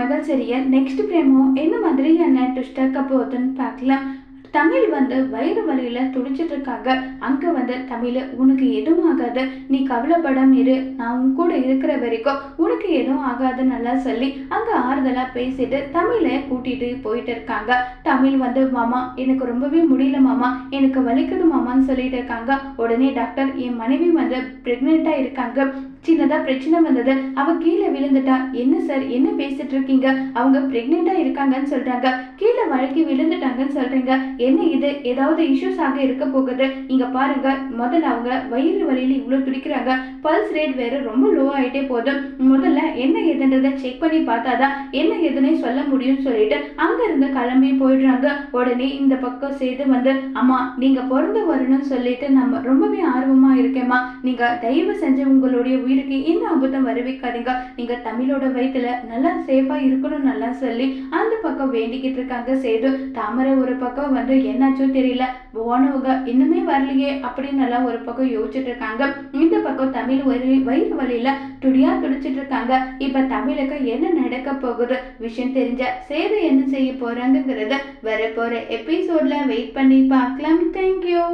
முதல் serial next பிரேமோ என்ன மாதிரியான ட்விஸ்டர்க்க போகுதுன்னு பார்க்கலாம். தமிழ் வந்து வயிறு வலியில துடிச்சிட்டு இருக்காங்க அங்க வந்து தமிழ் உனக்கு எதுவும் ஆகாது. நீ கவலைப்படாம இரு. நான் உன் கூட இருக்கிற வரைக்கும் உனக்கு எதுவும் ஆகாதுன்னு நல்லா சொல்லி அங்க ஆறுதலா பேசிட்டு தமிழை கூட்டிட்டு போயிட்டு இருக்காங்க. தமிழ் வந்து மாமா எனக்கு ரொம்பவே முடியல மாமா. எனக்கு வலிக்குது மாமான்னு சொல்லிட்டு இருக்காங்க. உடனே டாக்டர் என் மனைவி வந்து பிரெக்னெண்டா இருக்காங்க. சின்னதா பிரச்சனை வந்தது. அவ கீழே விழுந்துட்டா. என்ன சார்? என்ன பேசிட்டு இருக்கீங்க? அவங்க பிரெக்னெண்டா இருக்காங்கன்னு சொல்றாங்க. கீழே வழுக்கி விழுந்துட்டாங்கன்னு சொல்றீங்க. என்ன இது? ஏதாவது இஷ்யூஸ் ஆக இருக்க போகுது. இங்க பாருங்க முதல்ல அவங்க வயிறு வலியில இவ்வளவு துடிக்கிறாங்க. பல்ஸ் ரேட் வேற ரொம்ப லோ ஆயிட்டே போதும். முதல்ல என்ன எதுன்றத செக் பண்ணி பார்த்தாதான் என்ன எதுனே சொல்ல முடியும்னு சொல்லிட்டு அங்க இருந்து கிளம்பி போயிடுறாங்க. உடனே இந்த பக்கம் செய்து வந்து அம்மா நீங்க பிறந்து வரணும்னு சொல்லிட்டு நம்ம ரொம்பவே ஆர்வமா முக்கியமா நீங்க தயவு செஞ்சு உங்களுடைய உயிருக்கு இந்த அபத்தம் வருவிக்காதீங்க நீங்க தமிழோட வயிற்றுல நல்லா சேஃபா இருக்கணும் நல்லா சொல்லி அந்த பக்கம் வேண்டிக்கிட்டு இருக்காங்க சேது. தாமரை ஒரு பக்கம் வந்து என்னாச்சோ தெரியல. போனவங்க இன்னுமே வரலையே அப்படின்னு எல்லாம் ஒரு பக்கம் யோசிச்சுட்டு இருக்காங்க. இந்த பக்கம் தமிழ் வரி வயிறு வழியில துடியா துடிச்சிட்டு இருக்காங்க. இப்ப தமிழுக்கு என்ன நடக்க போகுது? விஷயம் தெரிஞ்ச சேது என்ன செய்ய போறாங்கிறத வர போற எபிசோட்ல வெயிட் பண்ணி பார்க்கலாம். தேங்க்யூ